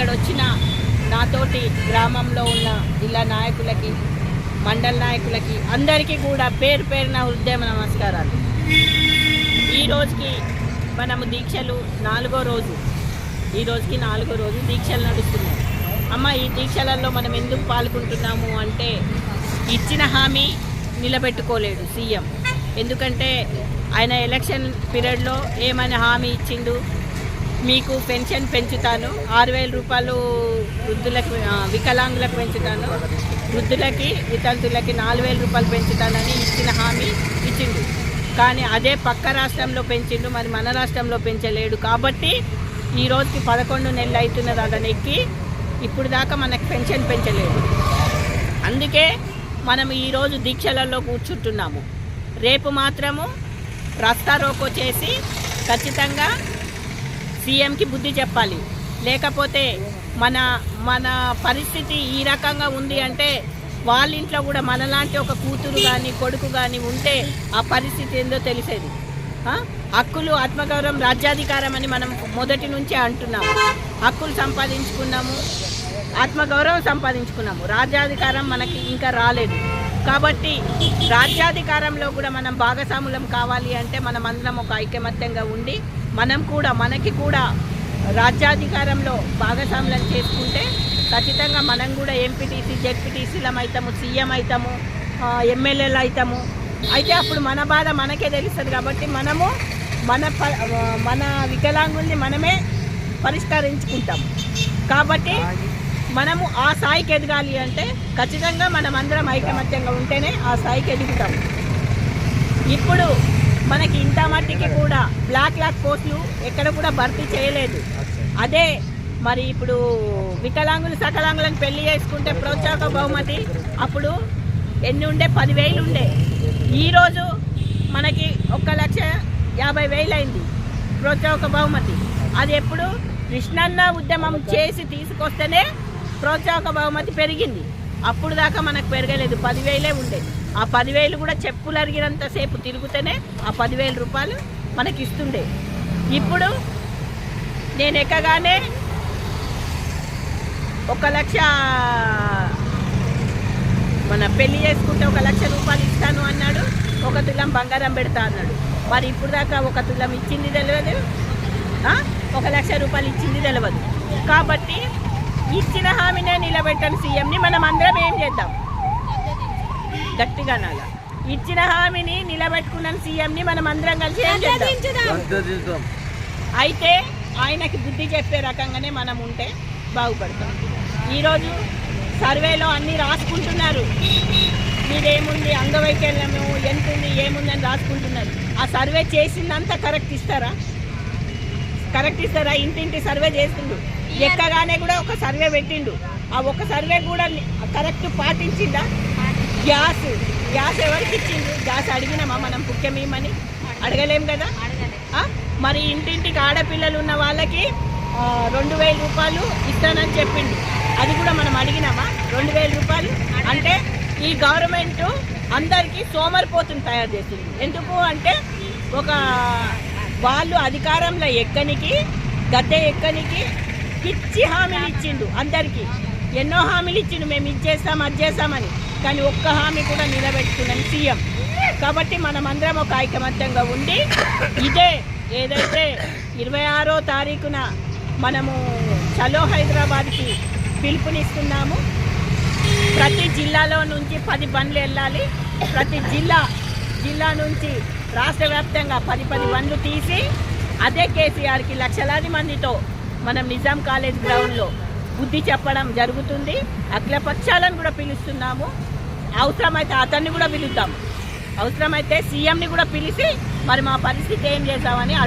ఇక్కడ వచ్చిన నాతోటి గ్రామంలో ఉన్న జిల్లా నాయకులకి మండల నాయకులకి అందరికీ కూడా పేరు పేరున హృదయం నమస్కారాలు. ఈ రోజుకి మనము దీక్షలు నాలుగో రోజు. ఈ రోజుకి నాలుగో రోజు దీక్షలు నడుస్తున్నాయి. అమ్మ ఈ దీక్షలలో మనం ఎందుకు పాల్గొంటున్నాము అంటే ఇచ్చిన హామీ నిలబెట్టుకోలేడు సీఎం. ఎందుకంటే ఆయన ఎలక్షన్ పీరియడ్లో ఏమైనా హామీ ఇచ్చిండు? మీకు పెన్షన్ పెంచుతాను. ఆరు వేల రూపాయలు వృద్ధులకు వికలాంగులకు పెంచుతాను. వృద్ధులకి వితంతులకి నాలుగు వేల రూపాయలు పెంచుతానని ఇచ్చిన హామీ ఇచ్చిండు. కానీ అదే పక్క రాష్ట్రంలో పెంచిండు మరి మన రాష్ట్రంలో పెంచలేడు. కాబట్టి ఈ రోజుకి పదకొండు నెలలు అవుతున్నది అతను ఎక్కి ఇప్పుడు దాకా మనకు పెన్షన్ పెంచలేదు. అందుకే మనం ఈరోజు దీక్షలలో కూర్చుంటున్నాము. రేపు మాత్రము రస్తా రోకో చేసి ఖచ్చితంగా సీఎంకి బుద్ధి చెప్పాలి. లేకపోతే మన మన పరిస్థితి ఈ రకంగా ఉంది అంటే వాళ్ళ ఇంట్లో కూడా మనలాంటి ఒక కూతురు కానీ కొడుకు కానీ ఉంటే ఆ పరిస్థితి ఏందో తెలిసేది. హక్కులు ఆత్మగౌరవం రాజ్యాధికారం అని మనం మొదటి నుంచే అంటున్నాము హక్కులు సంపాదించుకున్నాము ఆత్మగౌరవం సంపాదించుకున్నాము. రాజ్యాధికారం మనకి ఇంకా రాలేదు. కాబట్టి రాజ్యాధికారంలో కూడా మనం భాగస్వాములం కావాలి అంటే మనం అందరం ఒక ఐకమత్యంగా ఉండి మనం కూడా మనకి కూడా రాజ్యాధికారంలో భాగస్వాములను చేసుకుంటే ఖచ్చితంగా మనం కూడా ఎంపీటీసీ జెడ్పీటీసీలం అవుతాము సీఎం అవుతాము ఎమ్మెల్యేలు అవుతాము అయితే అప్పుడు మన బాధ మనకే తెలుస్తుంది కాబట్టి మనము మన ప- మన వికలాంగుల్ని మనమే పరిష్కరించుకుంటాం. కాబట్టి మనము ఆ స్థాయికి ఎదగాలి అంటే ఖచ్చితంగా మనం అందరం ఐకమత్యంగా ఉంటేనే ఆ స్థాయికి ఎదుగుతాం. ఇప్పుడు మనకి ఇంత మట్టికి కూడా బ్లాక్ లాక్ పోస్టులు ఎక్కడ కూడా భర్తీ చేయలేదు. అదే మరి ఇప్పుడు వికలాంగులు సకలాంగులను పెళ్ళి చేసుకుంటే ప్రోత్సాహక బహుమతి. అప్పుడు ఎన్ని ఉండే? పదివేలు ఉండే. ఈరోజు మనకి ఒక్క లక్ష యాభై వేలు అయింది ప్రోత్సాహక బహుమతి. అది ఎప్పుడు కృష్ణన్న ఉద్యమం చేసి తీసుకొస్తేనే ప్రోత్సాహక బహుమతి పెరిగింది. అప్పుడు దాకా మనకు పెరగలేదు. పదివేలే ఉండే. ఆ పదివేలు కూడా చెప్పులు అరిగినంతసేపు తిరుగుతూనే ఆ పదివేల రూపాయలు మనకి ఇస్తుండే. ఇప్పుడు నేను ఎక్కగానే ఒక లక్ష మన పెళ్ళి చేసుకుంటే ఒక లక్ష రూపాయలు ఇస్తాను అన్నాడు. ఒక తులం బంగారం పెడతా అన్నాడు. మరి ఇప్పుడు దాకా ఒక తులం ఇచ్చింది తెలియదు ఒక లక్ష రూపాయలు ఇచ్చింది తెలియదు కాబట్టి ఇచ్చిన హామీనే నిలబెట్టని సీఎంని మనం అందరం ఏం చేద్దాం? గట్టిగా నాల ఇచ్చిన హామీని నిలబెట్టుకున్న సీఎంని మనం అందరం కలిసి ఏం చేద్దాం? అయితే ఆయనకి బుద్ధి చెప్పే రకంగానే మనం ఉంటే బాగుపడతాం. ఈరోజు సర్వేలో అన్నీ రాసుకుంటున్నారు. మీదేముంది అంగవైకల్యము ఎంత ఉంది ఏముందని రాసుకుంటున్నారు. ఆ సర్వే చేసిందంతా కరెక్ట్ ఇస్తారా? కరెక్ట్ ఇస్తారా? ఇంటింటి సర్వే చేస్తుండు. ఎక్కగానే కూడా ఒక సర్వే పెట్టిండు. ఆ ఒక సర్వే కూడా కరెక్ట్ పాటించిందా? గ్యాస్ గ్యాస్ ఎవరికి ఇచ్చిండు గ్యాస్ అడిగినామా మనం ముఖ్యమేమని? అడగలేం కదా? మరి ఇంటింటికి ఆడపిల్లలు ఉన్న వాళ్ళకి రెండు వేల రూపాయలు ఇస్తానని చెప్పిండు. అది కూడా మనం అడిగినామా? రెండు వేల రూపాయలు? అంటే ఈ గవర్నమెంట్ అందరికీ సోమరిపోతుని తయారు చేసింది. ఎందుకు అంటే ఒక వాళ్ళు అధికారంలో ఎక్కనికి గద్దె ఎక్కనికి పిచ్చి హామీలు ఇచ్చిండు అందరికీ. ఎన్నో హామీలు ఇచ్చిండు మేము ఇది చేస్తాం అది చేస్తామని. కానీ ఒక్క హామీ కూడా నిలబెట్టుకున్నాను సీఎం. కాబట్టి మనం అందరం ఒక ఐకమత్యంగా ఉండి ఇదే ఏదైతే ఇరవై ఆరో తారీఖున మనము చలో హైదరాబాద్కి పిలుపునిస్తున్నాము ప్రతి జిల్లాలో నుంచి పది బండ్లు వెళ్ళాలి. ప్రతి జిల్లా జిల్లా నుంచి రాష్ట్ర వ్యాప్తంగా పది పది బండ్లు తీసి అదే కేసీఆర్కి లక్షలాది మందితో మనం నిజాం కాలేజ్ గ్రౌండ్లో బుద్ధి చెప్పడం జరుగుతుంది. అఖిలపక్షాలను కూడా పిలుస్తున్నాము. అవసరమైతే అతన్ని కూడా పిలుద్దాం. అవసరమైతే సీఎంని కూడా పిలిచి మరి మా పరిస్థితి ఏం చేశామని